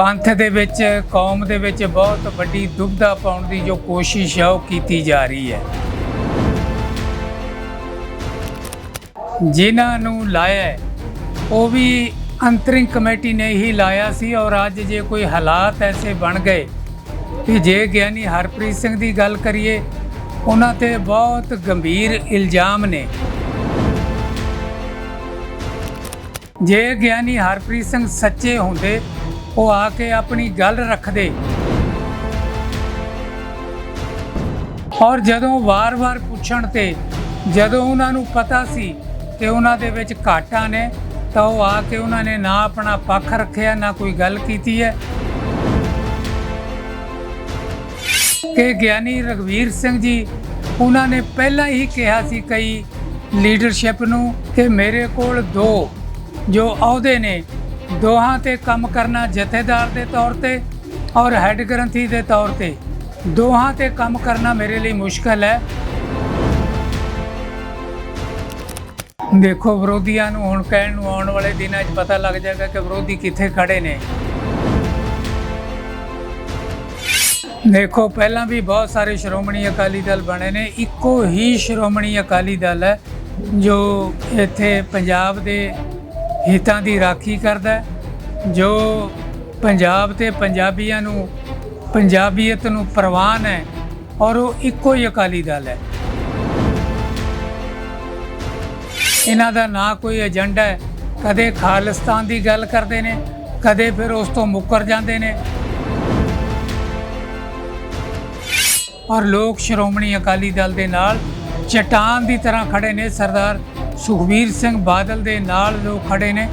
ਪੰਥ ਦੇ ਵਿੱਚ, ਕੌਮ ਦੇ ਵਿੱਚ ਬਹੁਤ ਵੱਡੀ ਦੁਬਧਾ ਪਾਉਣ ਦੀ ਜੋ ਕੋਸ਼ਿਸ਼ ਹੈ ਉਹ ਕੀਤੀ ਜਾ ਰਹੀ ਹੈ। ਜਿਨ੍ਹਾਂ ਨੂੰ ਲਾਇਆ ਉਹ ਵੀ ਅੰਤਰਿੰਗ ਕਮੇਟੀ ਨੇ ਹੀ ਲਾਇਆ ਸੀ ਔਰ ਅੱਜ ਜੇ ਕੋਈ ਹਾਲਾਤ ਐਸੇ ਬਣ ਗਏ ਕਿ ਜੇ ਗਿਆਨੀ ਹਰਪ੍ਰੀਤ ਸਿੰਘ ਦੀ ਗੱਲ ਕਰੀਏ, ਉਹਨਾਂ ਤੇ ਬਹੁਤ ਗੰਭੀਰ ਇਲਜ਼ਾਮ ਨੇ। ਜੇ ਗਿਆਨੀ ਹਰਪ੍ਰੀਤ ਸਿੰਘ ਸੱਚੇ ਹੁੰਦੇ ਉਹ ਆ ਕੇ ਆਪਣੀ ਗੱਲ ਰੱਖਦੇ। ਔਰ ਜਦੋਂ ਵਾਰ-ਵਾਰ ਪੁੱਛਣ ਤੇ ਜਦੋਂ ਉਹਨਾਂ ਨੂੰ ਪਤਾ ਸੀ ਕਿ ਉਹਨਾਂ ਦੇ ਵਿੱਚ ਘਾਟਾਂ ਨੇ, ਤਾਂ ਉਹ ਆ ਕੇ ਉਹਨਾਂ ਨੇ ਨਾ ਆਪਣਾ ਪੱਖ ਰੱਖਿਆ, ਨਾ ਕੋਈ ਗੱਲ ਕੀਤੀ ਹੈ। ਕਿ ਗਿਆਨੀ ਰਗਵੀਰ ਸਿੰਘ ਜੀ, ਉਹਨਾਂ ਨੇ ਪਹਿਲਾਂ ਹੀ ਕਿਹਾ ਸੀ ਕਈ ਲੀਡਰਸ਼ਿਪ ਨੂੰ ਕਿ ਮੇਰੇ ਕੋਲ ਦੋ ਜੋ ਅਹੁਦੇ ਨੇ ਦੋਹਾਂ ਤੇ ਕੰਮ ਕਰਨਾ ਜਥੇਦਾਰ ਦੇ ਤੌਰ ਤੇ ਔਰ ਹੈੱਡ ਗ੍ਰੰਥੀ ਦੇ ਤੌਰ ਤੇ। ਦੋਹਾਂ ਤੇ ਕੰਮ ਕਰਨਾ ਮੇਰੇ ਲਈ ਮੁਸ਼ਕਲ ਹੈ। ਦੇਖੋ, ਵਿਰੋਧੀਆਂ ਨੂੰ ਹੁਣ ਕਹਿਣ ਨੂੰ ਆਉਣ ਵਾਲੇ ਦਿਨਾਂ 'ਚ ਪਤਾ ਲੱਗ ਜਾਏਗਾ ਕਿ ਵਿਰੋਧੀ ਕਿੱਥੇ ਖੜੇ ਨੇ। ਦੇਖੋ, ਪਹਿਲਾਂ ਵੀ ਬਹੁਤ ਸਾਰੇ ਸ਼੍ਰੋਮਣੀ ਅਕਾਲੀ ਦਲ ਬਣੇ ਨੇ। ਇੱਕੋ ਹੀ ਸ਼੍ਰੋਮਣੀ ਅਕਾਲੀ ਦਲ ਹੈ ਜੋ ਇੱਥੇ ਪੰਜਾਬ ਦੇ ਹਿੱਤਾਂ ਦੀ ਰਾਖੀ ਕਰਦਾ ਹੈ, ਜੋ ਪੰਜਾਬ ਤੇ ਪੰਜਾਬੀਆਂ ਨੂੰ, ਪੰਜਾਬੀਅਤ ਨੂੰ ਪ੍ਰਵਾਨ ਹੈ ਔਰ ਉਹ ਇੱਕੋ ਹੀ ਅਕਾਲੀ ਦਲ ਹੈ। ਇਹਨਾਂ ਦਾ ਨਾ ਕੋਈ ਏਜੰਡਾ ਹੈ, ਕਦੇ ਖਾਲਿਸਤਾਨ ਦੀ ਗੱਲ ਕਰਦੇ ਨੇ, ਕਦੇ ਫਿਰ ਉਸ ਤੋਂ ਮੁੱਕਰ ਜਾਂਦੇ ਨੇ। ਔਰ ਲੋਕ ਸ਼੍ਰੋਮਣੀ ਅਕਾਲੀ ਦਲ ਦੇ ਨਾਲ ਚਟਾਨ ਦੀ ਤਰ੍ਹਾਂ ਖੜੇ ਨੇ ਸਰਦਾਰ ਸੁਖਬੀਰ ਸਿੰਘ ਬਾਦਲ ਦੇ ਨਾਲ ਲੋਕ ਖੜੇ ਨੇ।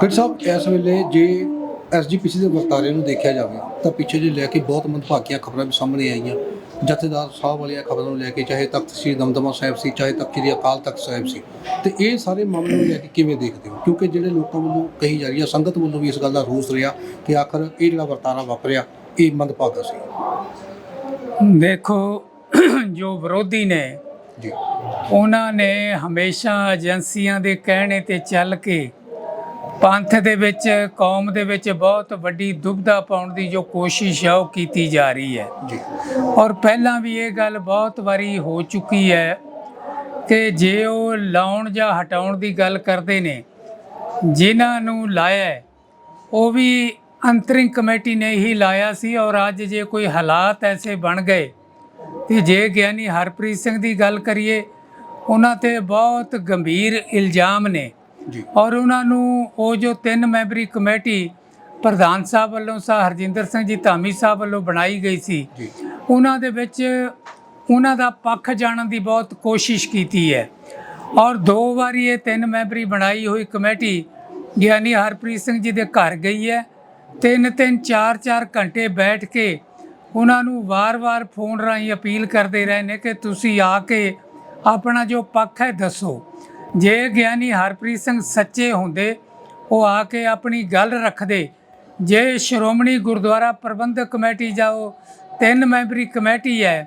ਫਿਰ ਸਾਹਿਬ ਇਸ ਵੇਲੇ ਜੇ ਐਸਜੀਪੀਸੀ ਦੇ ਵਰਤਾਰੇ ਨੂੰ ਦੇਖਿਆ ਜਾਵੇ ਤਾਂ ਪਿੱਛੇ ਜੇ ਲੈ ਕੇ ਬਹੁਤ ਮੰਦਭਾਗੀਆਂ ਖਬਰਾਂ ਵੀ ਸਾਹਮਣੇ ਆਈਆਂ। ਜਥੇਦਾਰ ਸਾਹਿਬ ਵਾਲੀਆਂ ਖਬਰਾਂ ਨੂੰ ਲੈ ਕੇ ਚਾਹੇ ਤਖਤ ਸ੍ਰੀ ਦਮਦਮਾ ਸਾਹਿਬ ਸੀ ਚਾਹੇ ਤਖਤ ਸ੍ਰੀ ਅਕਾਲ ਤਖਤ ਸਾਹਿਬ ਸੀ ਤੇ ਇਹ ਸਾਰੇ ਮਾਮਲੇ ਨੂੰ ਲੈ ਕੇ ਕਿਵੇਂ ਦੇਖਦੇ ਹੋ? ਕਿਉਂਕਿ ਜਿਹੜੇ ਲੋਕਾਂ ਵੱਲੋਂ ਕਹੀ ਜਾ ਰਹੀ ਹੈ ਸੰਗਤ ਵੱਲੋਂ ਵੀ ਇਸ ਗੱਲ ਦਾ ਰੋਸ ਰਿਹਾ ਕਿ ਆਖਰ ਇਹ ਜਿਹੜਾ ਵਰਤਾਰਾ ਵਾਪਰਿਆ ਇਹ ਮੰਦਭਾਗਾ ਸੀ। ਦੇਖੋ ਜੋ ਵਿਰੋਧੀ ਨੇ ਜੀ। ਉਹਨਾਂ ਨੇ ਹਮੇਸ਼ਾ ਏਜੰਸੀਆਂ ਦੇ ਕਹਿਣੇ ਤੇ ਚੱਲ ਕੇ ਪੰਥ ਦੇ ਵਿੱਚ ਕੌਮ ਦੇ ਵਿੱਚ ਬਹੁਤ ਵੱਡੀ ਦੁਬਦਾ ਪਾਉਣ ਦੀ ਜੋ ਕੋਸ਼ਿਸ਼ ਹੈ ਉਹ ਕੀਤੀ ਜਾ ਰਹੀ ਹੈ। ਜੀ। ਔਰ ਪਹਿਲਾਂ ਵੀ ਇਹ ਗੱਲ ਬਹੁਤ ਵਾਰੀ ਹੋ ਚੁੱਕੀ ਹੈ ਕਿ ਜੇ ਉਹ ਲਾਉਣ ਜਾਂ ਹਟਾਉਣ ਦੀ ਗੱਲ ਕਰਦੇ ਨੇ ਜਿਨ੍ਹਾਂ ਨੂੰ ਲਾਇਆ ਉਹ ਵੀ ਅੰਤਰਿੰਗ ਕਮੇਟੀ ਨੇ ਹੀ ਲਾਇਆ ਸੀ ਔਰ ਅੱਜ ਜੇ ਕੋਈ ਹਾਲਾਤ ਐਸੇ ਬਣ ਗਏ ਕਿ ਜੇ ਗਿਆਨੀ ਹਰਪ੍ਰੀਤ ਸਿੰਘ ਦੀ ਗੱਲ ਕਰੀਏ ਉਹਨਾਂ ਤੇ ਬਹੁਤ ਗੰਭੀਰ ਇਲਜ਼ਾਮ ਨੇ। ਜੀ। ਔਰ ਉਹਨਾਂ ਨੂੰ ਉਹ ਜੋ ਤਿੰਨ ਮੈਂਬਰੀ ਕਮੇਟੀ ਪ੍ਰਧਾਨ ਸਾਹਿਬ ਵੱਲੋਂ ਸਾ ਹਰਜਿੰਦਰ ਸਿੰਘ ਜੀ ਧਾਮੀ ਸਾਹਿਬ ਵੱਲੋਂ ਬਣਾਈ ਗਈ ਸੀ ਜੀ। ਉਹਨਾਂ ਦੇ ਵਿੱਚ ਉਹਨਾਂ ਦਾ ਪੱਖ ਜਾਣਨ ਦੀ ਬਹੁਤ ਕੋਸ਼ਿਸ਼ ਕੀਤੀ ਹੈ। ਔਰ ਦੋ ਵਾਰੀ ਇਹ ਤਿੰਨ ਮੈਂਬਰੀ ਬਣਾਈ ਹੋਈ ਕਮੇਟੀ ਗਿਆਨੀ ਹਰਪ੍ਰੀਤ ਸਿੰਘ ਜੀ ਦੇ ਘਰ ਗਈ ਹੈ। ਤਿੰਨ ਤਿੰਨ ਚਾਰ ਚਾਰ ਘੰਟੇ ਬੈਠ ਕੇ ਉਹਨਾਂ ਨੂੰ ਵਾਰ-ਵਾਰ ਫੋਨ ਰਾਹੀਂ ਅਪੀਲ ਕਰਦੇ ਰਹੇ ਨੇ ਕਿ ਤੁਸੀਂ ਆ ਕੇ ਆਪਣਾ ਜੋ ਪੱਖ ਹੈ ਦੱਸੋ। ਜੇ ਗਿਆਨੀ ਹਰਪ੍ਰੀਤ ਸਿੰਘ ਸੱਚੇ ਹੁੰਦੇ, ਉਹ ਆ ਕੇ ਆਪਣੀ ਗੱਲ ਰੱਖਦੇ। ਜੇ ਸ਼੍ਰੋਮਣੀ ਗੁਰਦੁਆਰਾ ਪ੍ਰਬੰਧਕ ਕਮੇਟੀ ਜਾਂ ਉਹ ਤਿੰਨ ਮੈਂਬਰੀ ਕਮੇਟੀ ਹੈ,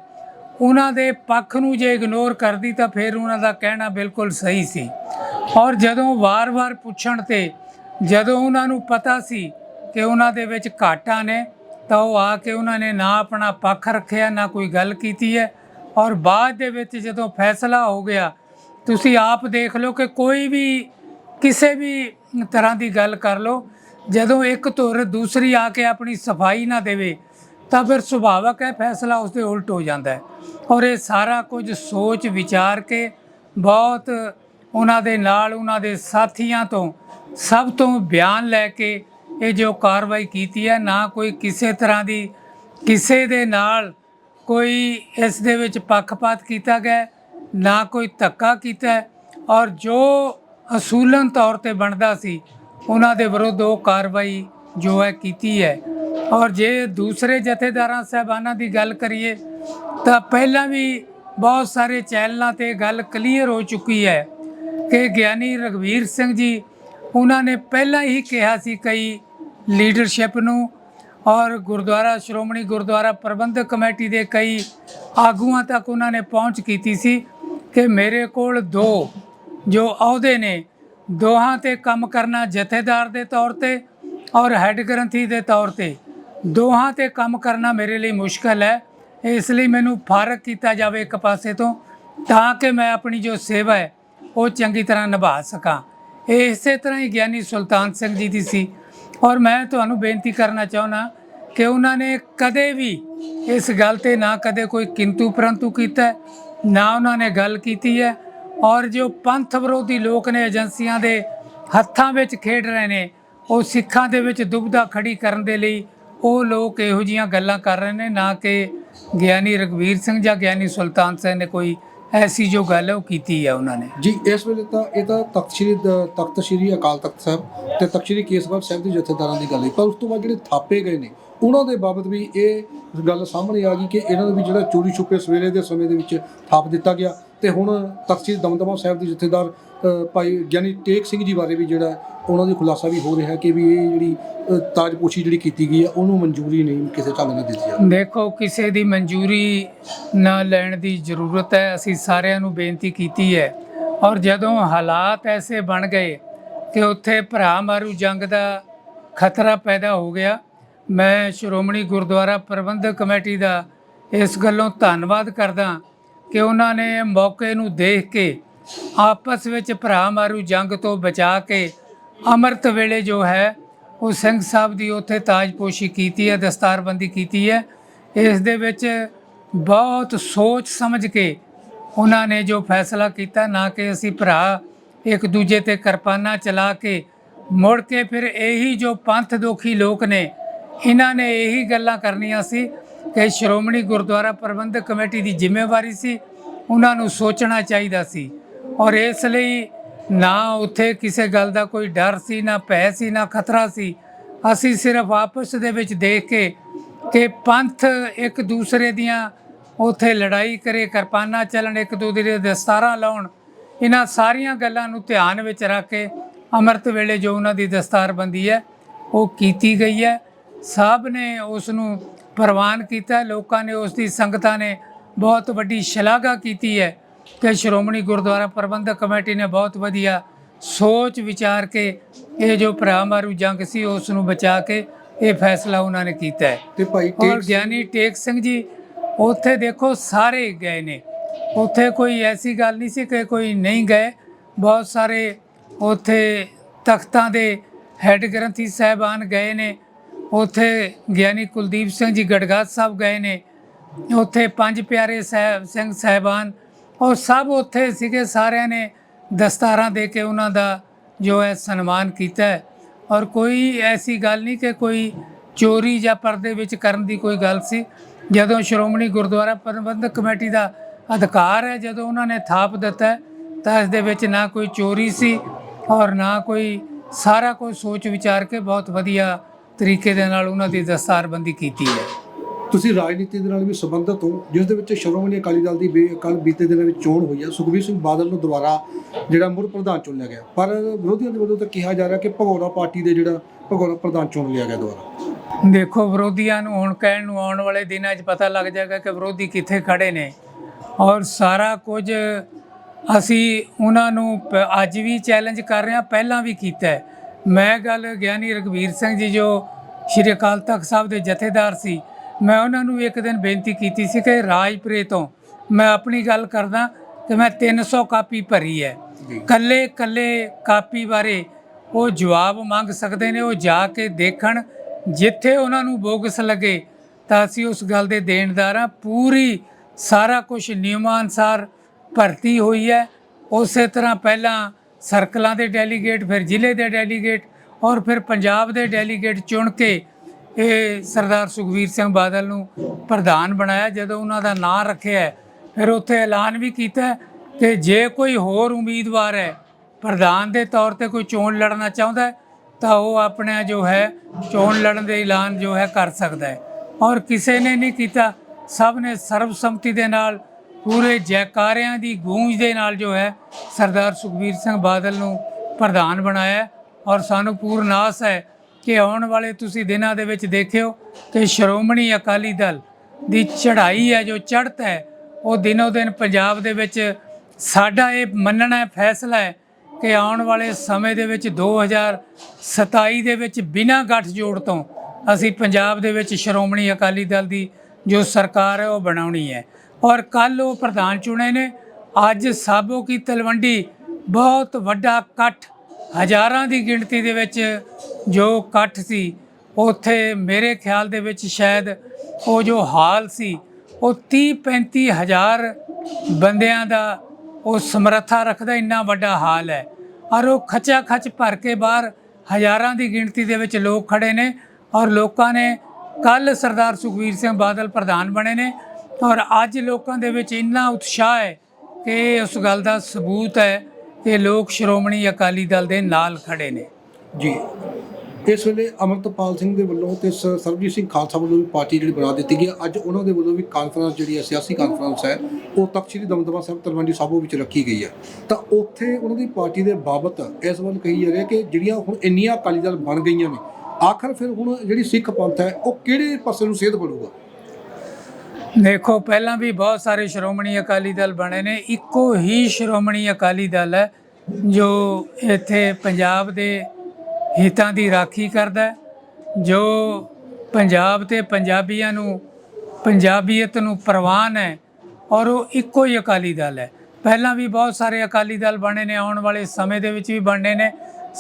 ਉਹਨਾਂ ਦੇ ਪੱਖ ਨੂੰ ਜੇ ਇਗਨੋਰ ਕਰਦੀ ਤਾਂ ਫਿਰ ਉਹਨਾਂ ਦਾ ਕਹਿਣਾ ਬਿਲਕੁਲ ਸਹੀ ਸੀ। ਔਰ ਜਦੋਂ ਵਾਰ-ਵਾਰ ਪੁੱਛਣ ਤੇ ਜਦੋਂ ਉਹਨਾਂ ਨੂੰ ਪਤਾ ਸੀ ਕਿ ਉਹਨਾਂ ਦੇ ਵਿੱਚ ਘਾਟਾਂ ਨੇ ਤਾਂ ਉਹ ਆ ਕੇ ਉਹਨਾਂ ਨੇ ਨਾ ਆਪਣਾ ਪੱਖ ਰੱਖਿਆ, ਨਾ ਕੋਈ ਗੱਲ ਕੀਤੀ ਹੈ। ਔਰ ਬਾਅਦ ਦੇ ਵਿੱਚ ਜਦੋਂ ਫੈਸਲਾ ਹੋ ਗਿਆ, ਤੁਸੀਂ ਆਪ ਦੇਖ ਲਓ ਕਿ ਕੋਈ ਵੀ, ਕਿਸੇ ਵੀ ਤਰ੍ਹਾਂ ਦੀ ਗੱਲ ਕਰ ਲਓ, ਜਦੋਂ ਇੱਕ ਧੁਰ ਦੂਸਰੀ ਆ ਕੇ ਆਪਣੀ ਸਫ਼ਾਈ ਨਾ ਦੇਵੇ, ਤਾਂ ਫਿਰ ਸੁਭਾਵਕ ਹੈ ਫੈਸਲਾ ਉਸ ਦੇ ਉਲਟ ਹੋ ਜਾਂਦਾ ਹੈ। ਔਰ ਇਹ ਸਾਰਾ ਕੁਝ ਸੋਚ ਵਿਚਾਰ ਕੇ ਬਹੁਤ ਉਹਨਾਂ ਦੇ ਨਾਲ, ਉਹਨਾਂ ਦੇ ਸਾਥੀਆਂ ਤੋਂ ਸਭ ਤੋਂ ਬਿਆਨ ਲੈ ਕੇ ਇਹ ਜੋ ਕਾਰਵਾਈ ਕੀਤੀ ਹੈ, ਨਾ ਕੋਈ ਕਿਸੇ ਤਰ੍ਹਾਂ ਦੀ, ਕਿਸੇ ਦੇ ਨਾਲ ਕੋਈ ਇਸ ਦੇ ਵਿੱਚ ਪੱਖਪਾਤ ਕੀਤਾ ਗਿਆ, ਨਾ ਕੋਈ ਧੱਕਾ ਕੀਤਾ ਔਰ ਜੋ ਅਸੂਲਨ ਤੌਰ ਤੇ ਬਣਦਾ ਸੀ, ਉਹਨਾਂ ਦੇ ਵਿਰੁੱਧ ਉਹ ਕਾਰਵਾਈ ਜੋ ਹੈ ਕੀਤੀ ਹੈ। ਔਰ ਜੇ ਦੂਸਰੇ ਜਥੇਦਾਰਾਂ ਸਾਹਿਬਾਨਾਂ ਦੀ ਗੱਲ ਕਰੀਏ, ਤਾਂ ਪਹਿਲਾਂ ਵੀ ਬਹੁਤ ਸਾਰੇ ਚੈਨਲਾਂ ਤੇ ਗੱਲ ਕਲੀਅਰ ਹੋ ਚੁੱਕੀ ਹੈ ਕਿ ਗਿਆਨੀ ਰਗਵੀਰ ਸਿੰਘ ਜੀ, ਉਹਨਾਂ ਨੇ ਪਹਿਲਾਂ ਹੀ ਕਿਹਾ ਸੀ ਕਈ ਲੀਡਰਸ਼ਿਪ ਨੂੰ ਔਰ ਗੁਰਦੁਆਰਾ, ਸ਼੍ਰੋਮਣੀ ਗੁਰਦੁਆਰਾ ਪ੍ਰਬੰਧਕ ਕਮੇਟੀ ਦੇ ਕਈ ਆਗੂਆਂ ਤੱਕ ਉਹਨਾਂ ਨੇ ਪਹੁੰਚ ਕੀਤੀ ਸੀ ਕਿ ਮੇਰੇ ਕੋਲ ਦੋ ਜੋ ਅਹੁਦੇ ਨੇ, ਦੋਹਾਂ ਤੇ ਕੰਮ ਕਰਨਾ ਜਥੇਦਾਰ ਦੇ ਤੌਰ ਤੇ ਔਰ ਹੈੱਡ ਗ੍ਰੰਥੀ ਦੇ ਤੌਰ ਤੇ। ਦੋਹਾਂ ਤੇ ਕੰਮ ਕਰਨਾ ਮੇਰੇ ਲਈ ਮੁਸ਼ਕਲ ਹੈ, ਇਸ ਲਈ ਮੈਨੂੰ ਫਾਰਕ ਕੀਤਾ ਜਾਵੇ ਇੱਕ ਪਾਸੇ ਤੋਂ ਤਾਂ ਕਿ ਮੈਂ ਆਪਣੀ ਜੋ ਸੇਵਾ ਹੈ ਉਹ ਚੰਗੀ ਤਰ੍ਹਾਂ ਨਿਭਾ ਸਕਾਂ। ਇਹ ਇਸੇ ਤਰ੍ਹਾਂ ਹੀ ਗਿਆਨੀ ਸੁਲਤਾਨ ਸਿੰਘ ਜੀ ਦੀ ਸੀ। ਔਰ ਮੈਂ ਤੁਹਾਨੂੰ ਬੇਨਤੀ ਕਰਨਾ ਚਾਹੁੰਦਾ ਕਿ ਉਹਨਾਂ ਨੇ ਕਦੇ ਵੀ ਇਸ ਗੱਲ ਤੇ ਨਾ ਕਦੇ ਕੋਈ ਕਿੰਤੂ ਪਰੰਤੂ ਕੀਤਾ ਨਾ ਉਹਨਾਂ ਨੇ ਗੱਲ ਕੀਤੀ ਹੈ ਔਰ ਜੋ ਪੰਥ ਵਿਰੋਧੀ ਲੋਕ ਨੇ ਏਜੰਸੀਆਂ ਦੇ ਹੱਥਾਂ ਵਿੱਚ ਖੇਡ ਰਹੇ ਨੇ, ਉਹ ਸਿੱਖਾਂ ਦੇ ਵਿੱਚ ਦੁਬਧਾ ਖੜੀ ਕਰਨ ਦੇ ਲਈ ਉਹ ਲੋਕ ਇਹੋ ਜੀਆਂ ਗੱਲਾਂ ਕਰ ਰਹੇ ਨੇ, ਨਾ ਕਿ ਗਿਆਨੀ ਰਗਵੀਰ ਸਿੰਘ ਜਾਂ ਗਿਆਨੀ ਸੁਲਤਾਨ ਸਿੰਘ ਨੇ ਕੋਈ ਐਸੀ ਜੋ ਗੱਲ ਹੈ ਉਹ ਕੀਤੀ ਹੈ ਉਹਨਾਂ ਨੇ। ਜੀ, ਇਸ ਵੇਲੇ ਤਾਂ ਇਹ ਤਾਂ ਤਖਤ ਸ੍ਰੀ ਤਖਤ ਸ੍ਰੀ ਅਕਾਲ ਤਖਤ ਸਾਹਿਬ ਤੇ ਤਖਤ ਸ੍ਰੀ ਕੇਸਗੜ੍ਹ ਸਾਹਿਬ ਦੇ ਜਥੇਦਾਰਾਂ ਦੀ ਗੱਲ ਹੈ ਪਰ ਉਸ ਤੋਂ ਬਾਅਦ ਜਿਹੜੇ ਥਾਪੇ ਗਏ ਨੇ, ਉਹਨਾਂ ਦੇ ਬਾਬਤ ਵੀ ਇਹ ਗੱਲ ਸਾਹਮਣੇ ਆ ਗਈ ਕਿ ਇਹਨਾਂ ਨੂੰ ਵੀ ਜਿਹੜਾ ਚੋਰੀ ਛੁਪੇ ਸਵੇਰੇ ਦੇ ਸਮੇਂ ਦੇ ਵਿੱਚ ਥਾਪ ਦਿੱਤਾ ਗਿਆ। ਤੇ ਹੁਣ ਤਖਤ ਦਮਦਮਾ ਸਾਹਿਬ ਦੇ ਜਥੇਦਾਰ ਭਾਈ ਗਿਆਨੀ ਟੇਕ ਸਿੰਘ ਜੀ ਬਾਰੇ ਵੀ ਜਿਹੜਾ ਉਹਨਾਂ ਦੀ ਖੁਲਾਸਾ ਵੀ ਹੋ ਰਿਹਾ ਕਿ ਵੀ ਇਹ ਜਿਹੜੀ ਤਾਜਪੋਸ਼ੀ ਜਿਹੜੀ ਕੀਤੀ ਗਈ ਹੈ, ਉਹਨੂੰ ਮਨਜ਼ੂਰੀ ਨਹੀਂ ਕਿਸੇ ਢੰਗ ਨਾਲ ਦਿੱਤੀ ਜਾ ਦੇਖੋ, ਕਿਸੇ ਦੀ ਮਨਜ਼ੂਰੀ ਨਾ ਲੈਣ ਦੀ ਜ਼ਰੂਰਤ ਹੈ, ਅਸੀਂ ਸਾਰਿਆਂ ਨੂੰ ਬੇਨਤੀ ਕੀਤੀ ਹੈ। ਔਰ ਜਦੋਂ ਹਾਲਾਤ ਐਸੇ ਬਣ ਗਏ ਕਿ ਉੱਥੇ ਭਰਾ ਮਾਰੂ ਜੰਗ ਦਾ ਖਤਰਾ ਪੈਦਾ ਹੋ ਗਿਆ, ਮੈਂ ਸ਼੍ਰੋਮਣੀ ਗੁਰਦੁਆਰਾ ਪ੍ਰਬੰਧਕ ਕਮੇਟੀ ਦਾ ਇਸ ਗੱਲੋਂ ਧੰਨਵਾਦ ਕਰਦਾ ਕਿ ਉਹਨਾਂ ਨੇ ਮੌਕੇ ਨੂੰ ਦੇਖ ਕੇ ਆਪਸ ਵਿੱਚ ਭਰਾ ਮਾਰੂ ਜੰਗ ਤੋਂ ਬਚਾ ਕੇ ਅੰਮ੍ਰਿਤ ਵੇਲੇ ਜੋ ਹੈ, ਉਹ ਸਿੰਘ ਸਾਹਿਬ ਦੀ ਉੱਥੇ ਤਾਜਪੋਸ਼ੀ ਕੀਤੀ ਹੈ, ਦਸਤਾਰਬੰਦੀ ਕੀਤੀ ਹੈ। ਇਸ ਦੇ ਵਿੱਚ ਬਹੁਤ ਸੋਚ ਸਮਝ ਕੇ ਉਹਨਾਂ ਨੇ ਜੋ ਫੈਸਲਾ ਕੀਤਾ, ਨਾ ਕਿ ਅਸੀਂ ਭਰਾ ਇੱਕ ਦੂਜੇ ਤੇ ਕਿਰਪਾਨਾਂ ਚਲਾ ਕੇ ਮੁੜ ਕੇ ਫਿਰ ਇਹੀ ਜੋ ਪੰਥ ਦੋਖੀ ਲੋਕ ਨੇ, ਇਹਨਾਂ ਨੇ ਇਹੀ ਗੱਲਾਂ ਕਰਨੀਆਂ ਸੀ। ਕਿ ਸ਼੍ਰੋਮਣੀ ਗੁਰਦੁਆਰਾ ਪ੍ਰਬੰਧਕ ਕਮੇਟੀ ਦੀ ਜ਼ਿੰਮੇਵਾਰੀ ਸੀ, ਉਹਨਾਂ ਨੂੰ ਸੋਚਣਾ ਚਾਹੀਦਾ ਸੀ। ਔਰ ਇਸ ਲਈ ਨਾ ਉੱਥੇ ਕਿਸੇ ਗੱਲ ਦਾ ਕੋਈ ਡਰ ਸੀ, ਨਾ ਭੈ ਸੀ, ਨਾ ਖਤਰਾ ਸੀ। ਅਸੀਂ ਸਿਰਫ ਆਪਸ ਦੇ ਵਿੱਚ ਦੇਖ ਕੇ ਕਿ ਪੰਥ ਇੱਕ ਦੂਸਰੇ ਦੀਆਂ ਉੱਥੇ ਲੜਾਈ ਕਰੇ, ਕਿਰਪਾਨਾਂ ਚੱਲਣ, ਇੱਕ ਦੂਜੇ ਦੇ ਦਸਤਾਰਾਂ ਲਾਉਣ, ਇਹਨਾਂ ਸਾਰੀਆਂ ਗੱਲਾਂ ਨੂੰ ਧਿਆਨ ਵਿੱਚ ਰੱਖ ਕੇ ਅੰਮ੍ਰਿਤ ਵੇਲੇ ਜੋ ਉਹਨਾਂ ਦੀ ਦਸਤਾਰਬੰਦੀ ਹੈ, ਉਹ ਕੀਤੀ ਗਈ ਹੈ। ਸਭ ਨੇ ਉਸ ਨੂੰ ਪ੍ਰਵਾਨ ਕੀਤਾ ਲੋਕਾਂ ਨੇ ਉਸ ਦੀ ਸੰਗਤਾਂ ਨੇ ਬਹੁਤ ਵੱਡੀ ਸ਼ਲਾਘਾ ਕੀਤੀ ਹੈ ਕਿ ਸ਼੍ਰੋਮਣੀ ਗੁਰਦੁਆਰਾ ਪ੍ਰਬੰਧਕ ਕਮੇਟੀ ਨੇ ਬਹੁਤ ਵਧੀਆ ਸੋਚ ਵਿਚਾਰ ਕੇ ਇਹ ਜੋ ਭਰਾ ਮਾਰੂ ਜੰਗ ਸੀ ਉਸ ਨੂੰ ਬਚਾ ਕੇ ਇਹ ਫੈਸਲਾ ਉਹਨਾਂ ਨੇ ਕੀਤਾ ਹੈ। ਤੇ ਭਾਈ ਔਰ ਟੇਕ ਗਿਆਨੀ ਟੇਕ ਸਿੰਘ ਜੀ ਉੱਥੇ ਦੇਖੋ ਸਾਰੇ ਗਏ ਨੇ। ਉੱਥੇ ਕੋਈ ਐਸੀ ਗੱਲ ਨਹੀਂ ਸੀ ਕਿ ਕੋਈ ਨਹੀਂ ਗਏ। ਬਹੁਤ ਸਾਰੇ ਉੱਥੇ ਤਖਤਾਂ ਦੇ ਹੈੱਡ ਗ੍ਰੰਥੀ ਸਾਹਿਬਾਨ ਗਏ ਨੇ। ਉੱਥੇ ਗਿਆਨੀ ਕੁਲਦੀਪ ਸਿੰਘ ਜੀ ਗੜਗਾਹ ਸਾਹਿਬ ਗਏ ਨੇ। ਉੱਥੇ ਪੰਜ ਪਿਆਰੇ ਸਾਹਿਬ ਸਿੰਘ ਸਾਹਿਬਾਨ, ਉਹ ਸਭ ਉੱਥੇ ਸੀਗੇ, ਸਾਰਿਆਂ ਨੇ ਦਸਤਾਰਾਂ ਦੇ ਕੇ ਉਹਨਾਂ ਦਾ ਜੋ ਹੈ ਸਨਮਾਨ ਕੀਤਾ ਔਰ ਕੋਈ ਐਸੀ ਗੱਲ ਨਹੀਂ ਕਿ ਕੋਈ ਚੋਰੀ ਜਾਂ ਪਰਦੇ ਵਿੱਚ ਕਰਨ ਦੀ ਕੋਈ ਗੱਲ ਸੀ। ਜਦੋਂ ਸ਼੍ਰੋਮਣੀ ਗੁਰਦੁਆਰਾ ਪ੍ਰਬੰਧਕ ਕਮੇਟੀ ਦਾ ਅਧਿਕਾਰ ਹੈ, ਜਦੋਂ ਉਹਨਾਂ ਨੇ ਥਾਪ ਦਿੱਤਾ ਤਾਂ ਇਸ ਦੇ ਵਿੱਚ ਨਾ ਕੋਈ ਚੋਰੀ ਸੀ ਔਰ ਨਾ ਕੋਈ ਸਾਰਾ ਕੁਝ ਸੋਚ ਵਿਚਾਰ ਕੇ ਬਹੁਤ ਵਧੀਆ ਤਰੀਕੇ ਦੇ ਨਾਲ ਉਹਨਾਂ ਦੀ ਦਸਤਾਰਬੰਦੀ ਕੀਤੀ ਹੈ। ਤੁਸੀਂ ਰਾਜਨੀਤੀ ਦੇ ਨਾਲ ਵੀ ਸੰਬੰਧਿਤ ਹੋ ਜਿਸ ਦੇ ਵਿੱਚ ਸ਼੍ਰੋਮਣੀ ਅਕਾਲੀ ਦਲ ਦੀ ਕੱਲ ਬੀਤੇ ਦਿਨਾਂ ਵਿੱਚ ਚੋਣ ਹੋਈ ਹੈ। ਸੁਖਬੀਰ ਸਿੰਘ ਬਾਦਲ ਨੂੰ ਦੁਬਾਰਾ ਜਿਹੜਾ ਮੁੜ ਪ੍ਰਧਾਨ ਚੁਣ ਲਿਆ ਗਿਆ। ਪਰ ਵਿਰੋਧੀਆਂ ਦੇ ਵੱਲੋਂ ਤਾਂ ਕਿਹਾ ਜਾ ਰਿਹਾ ਕਿ ਭਗੌੜਾ ਪਾਰਟੀ ਦੇ ਜਿਹੜਾ ਭਗੌੜਾ ਪ੍ਰਧਾਨ ਚੁਣ ਲਿਆ ਗਿਆ ਦੁਬਾਰਾ। ਦੇਖੋ ਵਿਰੋਧੀਆਂ ਨੂੰ ਹੁਣ ਕਹਿਣ ਨੂੰ ਆਉਣ ਵਾਲੇ ਦਿਨਾਂ 'ਚ ਪਤਾ ਲੱਗ ਜਾਏਗਾ ਕਿ ਵਿਰੋਧੀ ਕਿੱਥੇ ਖੜੇ ਨੇ। ਔਰ ਸਾਰਾ ਕੁਝ ਅਸੀਂ ਉਹਨਾਂ ਨੂੰ ਅੱਜ ਵੀ ਚੈਲੰਜ ਕਰ ਰਹੇ ਹਾਂ ਪਹਿਲਾਂ ਵੀ ਕੀਤਾ ਹੈ। ਮੈਂ ਗੱਲ ਗਿਆਨੀ ਰਘਵੀਰ ਸਿੰਘ ਜੀ ਜੋ ਸ਼੍ਰੀ ਅਕਾਲ ਤਖਤ ਸਾਹਿਬ ਦੇ ਜਥੇਦਾਰ ਸੀ ਮੈਂ ਉਹਨਾਂ ਨੂੰ ਇੱਕ ਦਿਨ ਬੇਨਤੀ ਕੀਤੀ ਸੀ ਕਿ ਰਾਜਪੁਰੇ ਤੋਂ ਮੈਂ ਆਪਣੀ ਗੱਲ ਕਰਦਾ ਕਿ ਮੈਂ 300 ਕਾਪੀ ਭਰੀ ਹੈ। ਕੱਲੇ ਕੱਲੇ ਕਾਪੀ ਬਾਰੇ ਉਹ ਜਵਾਬ ਮੰਗ ਸਕਦੇ ਨੇ ਉਹ ਜਾ ਕੇ ਦੇਖਣ। ਜਿੱਥੇ ਉਹਨਾਂ ਨੂੰ ਬੋਗਸ ਲੱਗੇ ਤਾਂ ਅਸੀਂ ਉਸ ਗੱਲ ਦੇ ਦੇਣਦਾਰ ਹਾਂ। ਪੂਰੀ ਸਾਰਾ ਕੁਝ ਨਿਯਮਾਂ ਅਨਸਾਰ ਭਰਤੀ ਹੋਈ ਹੈ। ਉਸੇ ਤਰ੍ਹਾਂ ਪਹਿਲਾਂ ਸਰਕਲਾਂ ਦੇ ਡੈਲੀਗੇਟ, ਫਿਰ ਜ਼ਿਲ੍ਹੇ ਦੇ ਡੈਲੀਗੇਟ ਔਰ ਫਿਰ ਪੰਜਾਬ ਦੇ ਡੈਲੀਗੇਟ ਚੁਣ ਕੇ ਇਹ ਸਰਦਾਰ ਸੁਖਵੀਰ ਸਿੰਘ ਬਾਦਲ ਨੂੰ ਪ੍ਰਧਾਨ ਬਣਾਇਆ। ਜਦੋਂ ਉਹਨਾਂ ਦਾ ਨਾਂ ਰੱਖਿਆ, ਫਿਰ ਉੱਥੇ ਐਲਾਨ ਵੀ ਕੀਤਾ ਕਿ ਜੇ ਕੋਈ ਹੋਰ ਉਮੀਦਵਾਰ ਹੈ, ਪ੍ਰਧਾਨ ਦੇ ਤੌਰ ਤੇ ਕੋਈ ਚੋਣ ਲੜਨਾ ਚਾਹੁੰਦਾ ਤਾਂ ਉਹ ਆਪਣਾ ਜੋ ਹੈ, ਚੋਣ ਲੜਨ ਦੇ ਐਲਾਨ ਜੋ ਹੈ ਕਰ ਸਕਦਾ ਹੈ। ਔਰ ਕਿਸੇ ਨੇ ਨਹੀਂ ਕੀਤਾ। ਸਭ ਨੇ ਸਰਬਸੰਮਤੀ ਦੇ ਨਾਲ ਪੂਰੇ ਜੈਕਾਰਿਆਂ ਦੀ ਗੂੰਜ ਦੇ ਨਾਲ ਜੋ ਹੈ ਸਰਦਾਰ ਸੁਖਬੀਰ ਸਿੰਘ ਬਾਦਲ ਨੂੰ ਪ੍ਰਧਾਨ ਬਣਾਇਆ ਔਰ ਸਾਨੂੰ ਪੂਰਨ ਆਸ ਹੈ ਕਿ ਆਉਣ ਵਾਲੇ ਤੁਸੀਂ ਦਿਨਾਂ ਦੇ ਵਿੱਚ ਦੇਖਿਓ ਕਿ ਸ਼੍ਰੋਮਣੀ ਅਕਾਲੀ ਦਲ ਦੀ ਚੜ੍ਹਾਈ ਹੈ, ਜੋ ਚੜ੍ਹਤ ਹੈ, ਉਹ ਦਿਨੋ ਦਿਨ ਪੰਜਾਬ ਦੇ ਵਿੱਚ ਸਾਡਾ ਇਹ ਮੰਨਣਾ ਫੈਸਲਾ ਹੈ ਕਿ ਆਉਣ ਵਾਲੇ ਸਮੇਂ ਦੇ ਵਿੱਚ 2027 ਦੇ ਵਿੱਚ ਬਿਨਾਂ ਗੱਠਜੋੜ ਤੋਂ ਅਸੀਂ ਪੰਜਾਬ ਦੇ ਵਿੱਚ ਸ਼੍ਰੋਮਣੀ ਅਕਾਲੀ ਦਲ ਦੀ ਜੋ ਸਰਕਾਰ ਹੈ, ਉਹ ਬਣਾਉਣੀ ਹੈ। ਔਰ ਕੱਲ ਉਹ ਪ੍ਰਧਾਨ ਚੁਣੇ ਨੇ। ਅੱਜ ਸਾਬੋ ਕੀ ਤਲਵੰਡੀ ਬਹੁਤ ਵੱਡਾ ਇਕੱਠ, ਹਜ਼ਾਰਾਂ ਦੀ ਗਿਣਤੀ ਦੇ ਵਿੱਚ ਜੋ ਇਕੱਠ ਸੀ, ਉੱਥੇ ਮੇਰੇ ਖਿਆਲ ਦੇ ਵਿੱਚ ਸ਼ਾਇਦ ਉਹ ਜੋ ਹਾਲ ਸੀ, ਉਹ 30 35 ਹਜ਼ਾਰ ਬੰਦਿਆਂ ਦਾ ਉਹ ਸਮਰੱਥਾ ਰੱਖਦਾ ਇੰਨਾ ਵੱਡਾ ਹਾਲ ਹੈ। ਔਰ ਉਹ ਖਚਾ ਖਚ ਭਰ ਕੇ ਬਾਹਰ ਹਜ਼ਾਰਾਂ ਦੀ ਗਿਣਤੀ ਦੇ ਵਿੱਚ ਲੋਕ ਖੜੇ ਨੇ ਔਰ ਲੋਕਾਂ ਨੇ ਕੱਲ ਸਰਦਾਰ ਸੁਖਵੀਰ ਸਿੰਘ ਬਾਦਲ ਪ੍ਰਧਾਨ ਬਣੇ ਨੇ। ਔਰ ਅੱਜ ਲੋਕਾਂ ਦੇ ਵਿੱਚ ਇੰਨਾ ਉਤਸ਼ਾਹ ਹੈ ਕਿ ਉਸ ਗੱਲ ਦਾ ਸਬੂਤ ਹੈ ਕਿ ਲੋਕ ਸ਼੍ਰੋਮਣੀ ਅਕਾਲੀ ਦਲ ਦੇ ਨਾਲ ਖੜੇ ਨੇ। ਜੀ। ਇਸ ਵੇਲੇ ਅਮਰਤਪਾਲ ਸਿੰਘ ਦੇ ਵੱਲੋਂ ਤੇ ਸਰਬਜੀਤ ਸਿੰਘ ਖਾਲਸਾ ਵੱਲੋਂ ਵੀ ਪਾਰਟੀ ਜਿਹੜੀ ਬਣਾ ਦਿੱਤੀ ਗਈ ਹੈ। ਅੱਜ ਉਹਨਾਂ ਦੇ ਵੱਲੋਂ ਵੀ ਕਾਨਫਰੰਸ ਜਿਹੜੀ ਹੈ, ਸਿਆਸੀ ਕਾਨਫਰੰਸ ਹੈ, ਉਹ ਤਖਤ ਸ੍ਰੀ ਦਮਦਮਾ ਸਾਹਿਬ ਤਲਵੰਡੀ ਸਾਬੋ ਵਿੱਚ ਰੱਖੀ ਗਈ ਹੈ। ਤਾਂ ਉੱਥੇ ਉਹਨਾਂ ਦੀ ਪਾਰਟੀ ਦੇ ਬਾਬਤ ਇਸ ਵੱਲ ਕਹੀ ਜਾ ਰਿਹਾ ਕਿ ਜਿਹੜੀਆਂ ਹੁਣ ਇੰਨੀਆਂ ਅਕਾਲੀ ਦਲ ਬਣ ਗਈਆਂ ਨੇ, ਆਖਰ ਫਿਰ ਹੁਣ ਜਿਹੜੀ ਸਿੱਖ ਪੰਥ ਹੈ, ਉਹ ਕਿਹੜੇ ਪਾਸੇ ਨੂੰ ਸੇਧ ਬਣੂਗਾ? ਦੇਖੋ, ਪਹਿਲਾਂ ਵੀ ਬਹੁਤ ਸਾਰੇ ਸ਼੍ਰੋਮਣੀ ਅਕਾਲੀ ਦਲ ਬਣੇ ਨੇ। ਇੱਕੋ ਹੀ ਸ਼੍ਰੋਮਣੀ ਅਕਾਲੀ ਦਲ ਹੈ ਜੋ ਇੱਥੇ ਪੰਜਾਬ ਦੇ ਹਿੱਤਾਂ ਦੀ ਰਾਖੀ ਕਰਦਾ ਜੋ ਪੰਜਾਬ ਤੇ ਪੰਜਾਬੀਆਂ ਨੂੰ, ਪੰਜਾਬੀਅਤ ਨੂੰ ਪ੍ਰਵਾਨ ਹੈ ਔਰ ਉਹ ਇੱਕੋ ਹੀ ਅਕਾਲੀ ਦਲ ਹੈ। ਪਹਿਲਾਂ ਵੀ ਬਹੁਤ ਸਾਰੇ ਅਕਾਲੀ ਦਲ ਬਣੇ ਨੇ, ਆਉਣ ਵਾਲੇ ਸਮੇਂ ਦੇ ਵਿੱਚ ਵੀ ਬਣਨੇ ਨੇ।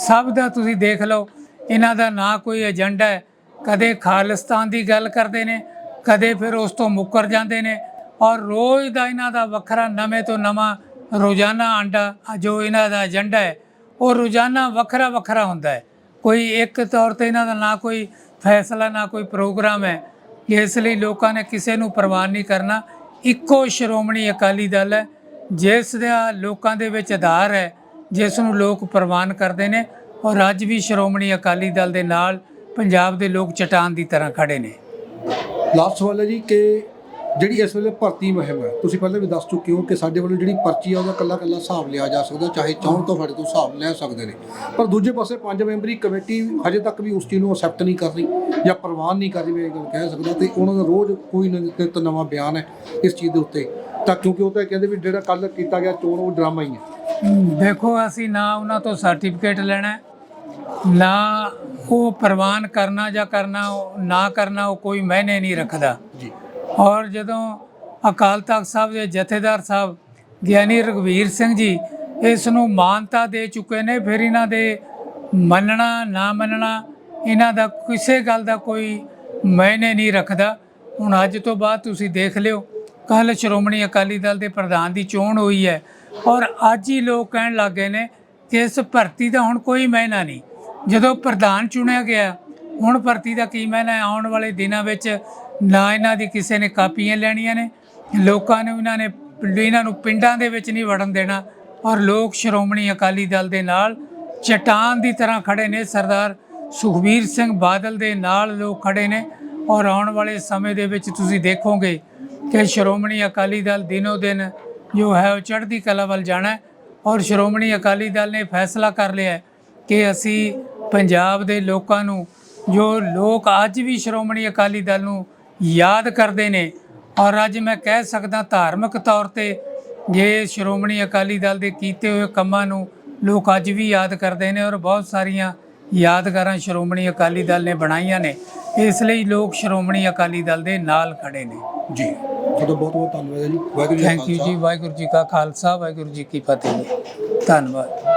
ਸਭ ਦਾ ਤੁਸੀਂ ਦੇਖ ਲਓ, ਇਹਨਾਂ ਦਾ ਨਾ ਕੋਈ ਏਜੰਡਾ ਹੈ। ਕਦੇ ਖਾਲਿਸਤਾਨ ਦੀ ਗੱਲ ਕਰਦੇ ਨੇ ਕਦੇ ਫਿਰ ਉਸ ਤੋਂ ਮੁੱਕਰ ਜਾਂਦੇ ਨੇ ਔਰ ਰੋਜ਼ ਦਾ ਇਹਨਾਂ ਦਾ ਵੱਖਰਾ ਨਵੇਂ ਤੋਂ ਨਵਾਂ ਰੋਜ਼ਾਨਾ ਆਂਡਾ ਜੋ ਇਹਨਾਂ ਦਾ ਏਜੰਡਾ ਹੈ, ਉਹ ਰੋਜ਼ਾਨਾ ਵੱਖਰਾ ਵੱਖਰਾ ਹੁੰਦਾ ਹੈ। ਕੋਈ ਇੱਕ ਤੌਰ ਤੇ ਇਹਨਾਂ ਦਾ ਨਾ ਕੋਈ ਫੈਸਲਾ, ਨਾ ਕੋਈ ਪ੍ਰੋਗਰਾਮ ਹੈ ਇਸ ਲਈ ਲੋਕਾਂ ਨੇ ਕਿਸੇ ਨੂੰ ਪ੍ਰਵਾਨ ਨਹੀਂ ਕਰਨਾ। ਇੱਕੋ ਸ਼੍ਰੋਮਣੀ ਅਕਾਲੀ ਦਲ ਹੈ, ਜਿਸ ਦਾ ਲੋਕਾਂ ਦੇ ਵਿੱਚ ਆਧਾਰ ਹੈ, ਜਿਸ ਨੂੰ ਲੋਕ ਪ੍ਰਵਾਨ ਕਰਦੇ ਨੇ ਔਰ ਅੱਜ ਵੀ ਸ਼੍ਰੋਮਣੀ ਅਕਾਲੀ ਦਲ ਦੇ ਨਾਲ ਪੰਜਾਬ ਦੇ ਲੋਕ ਚਟਾਨ ਦੀ ਤਰ੍ਹਾਂ ਖੜੇ ਨੇ। ਲਾਸਟ ਸਵਾਲ ਹੈ ਜੀ ਕਿ ਜਿਹੜੀ ਇਸ ਵੇਲੇ ਭਰਤੀ ਮੁਹਿੰਮ ਹੈ, ਤੁਸੀਂ ਪਹਿਲਾਂ ਵੀ ਦੱਸ ਚੁੱਕੇ ਹੋ ਕਿ ਸਾਡੇ ਵੱਲੋਂ ਜਿਹੜੀ ਪਰਚੀ ਆ, ਉਹਦਾ ਕੱਲਾ ਕੱਲਾ ਹਿਸਾਬ ਲਿਆ ਜਾ ਸਕਦਾ, ਚਾਹੇ ਚਾਹਣ ਤੋਂ ਸਾਡੇ ਤੋਂ ਹਿਸਾਬ ਲੈ ਸਕਦੇ ਨੇ। ਪਰ ਦੂਜੇ ਪਾਸੇ ਪੰਜ ਮੈਂਬਰੀ ਕਮੇਟੀ ਹਜੇ ਤੱਕ ਵੀ ਉਸ ਚੀਜ਼ ਨੂੰ ਅਸੈਪਟ ਨਹੀਂ ਕਰ ਰਹੀ ਜਾਂ ਪ੍ਰਵਾਨ ਨਹੀਂ ਕਰ ਰਹੀ, ਮੈਂ ਇਹ ਗੱਲ ਕਹਿ ਸਕਦਾ ਤੇ ਉਹਨਾਂ ਦਾ ਰੋਜ਼ ਕੋਈ ਨਾ ਨਿਤ ਨਵਾਂ ਬਿਆਨ ਹੈ ਇਸ ਚੀਜ਼ ਦੇ ਉੱਤੇ। ਤਾਂ ਕਿਉਂਕਿ ਉਹ ਤਾਂ ਕਹਿੰਦੇ ਵੀ ਜਿਹੜਾ ਕੱਲ ਕੀਤਾ ਗਿਆ ਚੋਣ, ਉਹ ਡਰਾਮਾ ਹੀ ਹੈ। ਦੇਖੋ, ਅਸੀਂ ਨਾ ਉਹਨਾਂ ਤੋਂ ਸਰਟੀਫਿਕੇਟ ਲੈਣਾ ਨਾ ਉਹ ਪ੍ਰਵਾਨ ਕਰਨਾ ਜਾਂ ਕਰਨਾ ਨਾ ਕਰਨਾ ਉਹ ਕੋਈ ਮਾਇਨੇ ਨਹੀਂ ਰੱਖਦਾ। ਜੀ। ਔਰ ਜਦੋਂ ਅਕਾਲ ਤਖਤ ਸਾਹਿਬ ਦੇ ਜਥੇਦਾਰ ਸਾਹਿਬ ਗਿਆਨੀ ਰਘਵੀਰ ਸਿੰਘ ਜੀ ਇਸ ਨੂੰ ਮਾਨਤਾ ਦੇ ਚੁੱਕੇ ਨੇ ਫਿਰ ਇਹਨਾਂ ਦੇ ਮੰਨਣਾ ਨਾ ਮੰਨਣਾ ਇਹਨਾਂ ਦਾ ਕਿਸੇ ਗੱਲ ਦਾ ਕੋਈ ਮਾਇਨੇ ਨਹੀਂ ਰੱਖਦਾ। ਹੁਣ ਅੱਜ ਤੋਂ ਬਾਅਦ ਤੁਸੀਂ ਦੇਖ ਲਿਓ ਕੱਲ ਸ਼੍ਰੋਮਣੀ ਅਕਾਲੀ ਦਲ ਦੇ ਪ੍ਰਧਾਨ ਦੀ ਚੋਣ ਹੋਈ ਹੈ ਔਰ ਅੱਜ ਹੀ ਲੋਕ ਕਹਿਣ ਲੱਗੇ ਨੇ ਕਿ ਇਸ ਭਰਤੀ ਦਾ ਹੁਣ ਕੋਈ ਮਾਇਨਾ ਨਹੀਂ। ਜਦੋਂ ਪ੍ਰਧਾਨ ਚੁਣਿਆ ਗਿਆ, ਹੁਣ ਭਰਤੀ ਦਾ ਕੀ ਮੈਨ ਹੈ? ਆਉਣ ਵਾਲੇ ਦਿਨਾਂ ਵਿੱਚ ਨਾ ਇਹਨਾਂ ਦੀ ਕਿਸੇ ਨੇ ਕਾਪੀਆਂ ਲੈਣੀਆਂ ਨੇ, ਲੋਕਾਂ ਨੂੰ ਇਹਨਾਂ ਨੇ, ਇਹਨਾਂ ਨੂੰ ਪਿੰਡਾਂ ਦੇ ਵਿੱਚ ਨਹੀਂ ਵੜਨ ਦੇਣਾ ਔਰ ਲੋਕ ਸ਼੍ਰੋਮਣੀ ਅਕਾਲੀ ਦਲ ਦੇ ਨਾਲ ਚਟਾਨ ਦੀ ਤਰ੍ਹਾਂ ਖੜੇ ਨੇ ਸਰਦਾਰ ਸੁਖਬੀਰ ਸਿੰਘ ਬਾਦਲ ਦੇ ਨਾਲ ਲੋਕ ਖੜੇ ਨੇ ਔਰ ਆਉਣ ਵਾਲੇ ਸਮੇਂ ਦੇ ਵਿੱਚ ਤੁਸੀਂ ਦੇਖੋਗੇ ਕਿ ਸ਼੍ਰੋਮਣੀ ਅਕਾਲੀ ਦਲ ਦਿਨੋ ਦਿਨ ਜੋ ਹੈ ਉਹ ਚੜ੍ਹਦੀ ਕਲਾ ਵੱਲ ਜਾਣਾ ਔਰ ਸ਼੍ਰੋਮਣੀ ਅਕਾਲੀ ਦਲ ਨੇ ਫੈਸਲਾ ਕਰ ਲਿਆ ਕਿ ਅਸੀਂ ਪੰਜਾਬ ਦੇ ਲੋਕਾਂ ਨੂੰ ਜੋ ਲੋਕ ਅੱਜ ਵੀ ਸ਼੍ਰੋਮਣੀ ਅਕਾਲੀ ਦਲ ਨੂੰ ਯਾਦ ਕਰਦੇ ਨੇ ਔਰ ਅੱਜ ਮੈਂ ਕਹਿ ਸਕਦਾ ਧਾਰਮਿਕ ਤੌਰ ਤੇ ਜੇ ਸ਼੍ਰੋਮਣੀ ਅਕਾਲੀ ਦਲ ਦੇ ਕੀਤੇ ਹੋਏ ਕੰਮਾਂ ਨੂੰ ਲੋਕ ਅੱਜ ਵੀ ਯਾਦ ਕਰਦੇ ਨੇ ਔਰ ਬਹੁਤ ਸਾਰੀਆਂ ਯਾਦਗਾਰਾਂ ਸ਼੍ਰੋਮਣੀ ਅਕਾਲੀ ਦਲ ਨੇ ਬਣਾਈਆਂ ਨੇ ਇਸ ਲਈ ਲੋਕ ਸ਼੍ਰੋਮਣੀ ਅਕਾਲੀ ਦਲ ਦੇ ਨਾਲ ਖੜੇ ਨੇ। ਜੀ। ਤੁਹਾਡਾ ਬਹੁਤ ਬਹੁਤ ਧੰਨਵਾਦ ਜੀ। ਵਾਹਿਗੁਰੂ ਜੀ ਕਾ ਥੈਂਕ ਯੂ ਜੀ ਵਾਹਿਗੁਰੂ ਜੀ ਕਾ ਖਾਲਸਾ ਵਾਹਿਗੁਰੂ ਜੀ ਕੀ ਫਤਿਹ। ਧੰਨਵਾਦ।